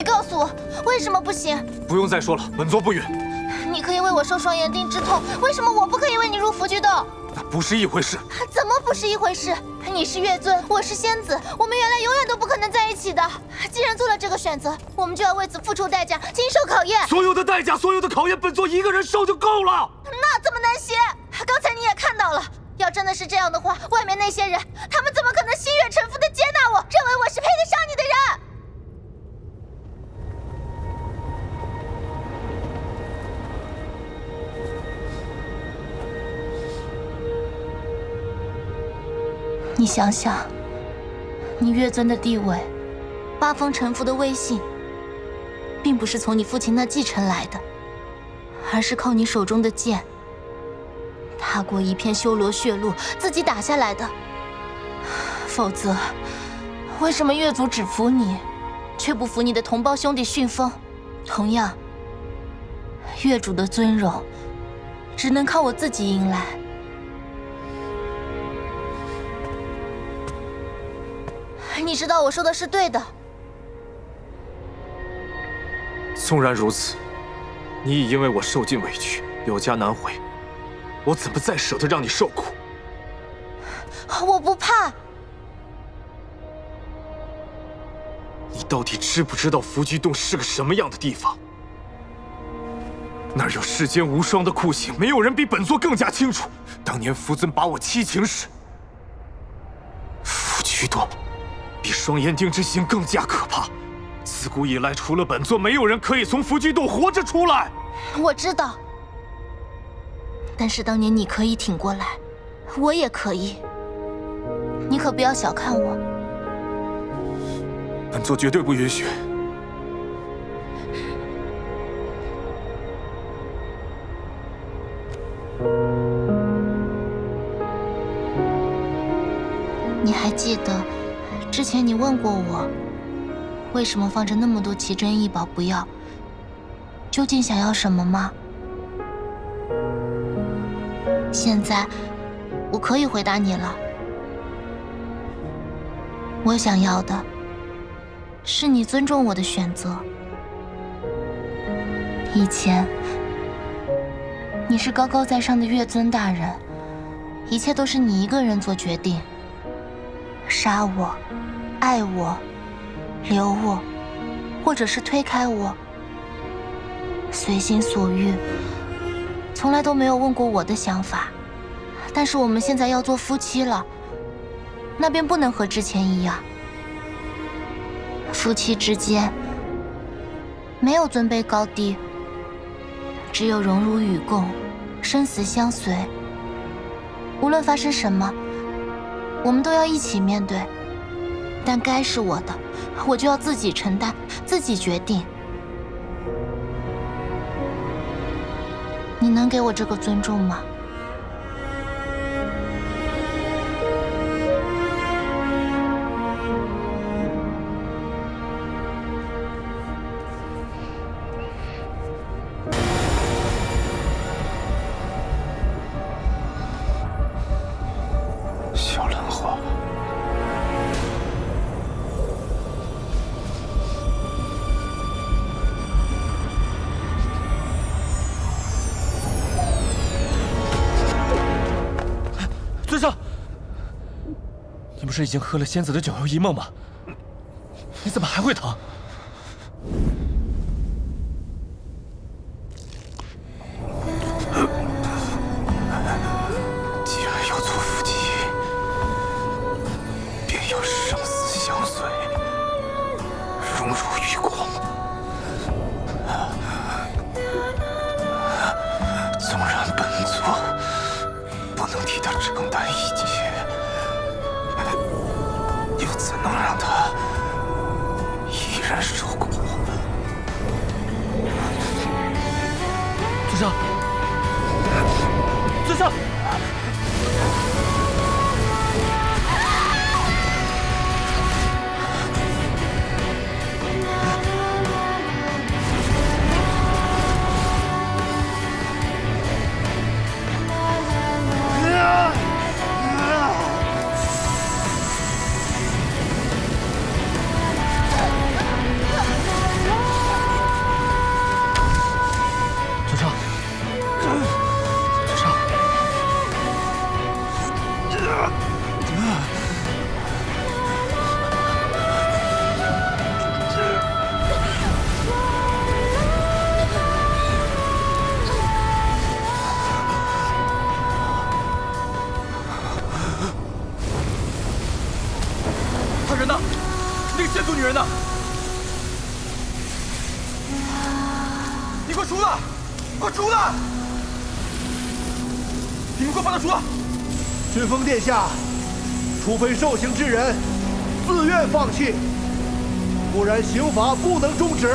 你告诉我，为什么不行？不用再说了，本座不允。你可以为我受双眼定之痛，为什么我不可以为你入伏居洞？那不是一回事。怎么不是一回事？你是月尊，我是仙子，我们原来永远都不可能在一起的。既然做了这个选择，我们就要为此付出代价，经受考验。所有的代价，所有的考验，本座一个人受就够了。那怎么能行？刚才你也看到了，要真的是这样的话，外面那些人，他们怎么可能心悦诚服你想想，你月尊的地位，八方臣服的威信，并不是从你父亲那继承来的，而是靠你手中的剑，踏过一片修罗血路，自己打下来的。否则，为什么月族只服你，却不服你的同胞兄弟迅风？同样，月主的尊荣，只能靠我自己迎来。你知道我说的是对的。纵然如此，你已因为我受尽委屈，有家难回，我怎么再舍得让你受苦？我不怕。你到底知不知道伏居洞是个什么样的地方？那儿有世间无双的酷刑，没有人比本座更加清楚。当年福尊把我七情时，伏居洞。比双眼定之刑更加可怕。自古以来，除了本座，没有人可以从伏居洞活着出来。我知道，但是当年你可以挺过来，我也可以。你可不要小看我。本座绝对不允许。你还记得？之前你问过我，为什么放着那么多奇珍异宝不要？究竟想要什么吗？现在我可以回答你了。我想要的是你尊重我的选择。以前你是高高在上的月尊大人，一切都是你一个人做决定，杀我。爱我，留我，或者是推开我，随心所欲，从来都没有问过我的想法。但是我们现在要做夫妻了，那便不能和之前一样。夫妻之间没有尊卑高低，只有荣辱与共，生死相随。无论发生什么，我们都要一起面对。但该是我的，我就要自己承担，自己决定。你能给我这个尊重吗？不是已经喝了仙子的九幽一梦吗？你怎么还会疼？既然要做夫妻，便要生死相随，荣辱与共。纵然本座不能替他承担一。尊上。尊上。他人呢？那个仙族女人呢？你快出来！快出来！你们给我把他出来！君封殿下，除非受刑之人自愿放弃，不然刑罚不能终止。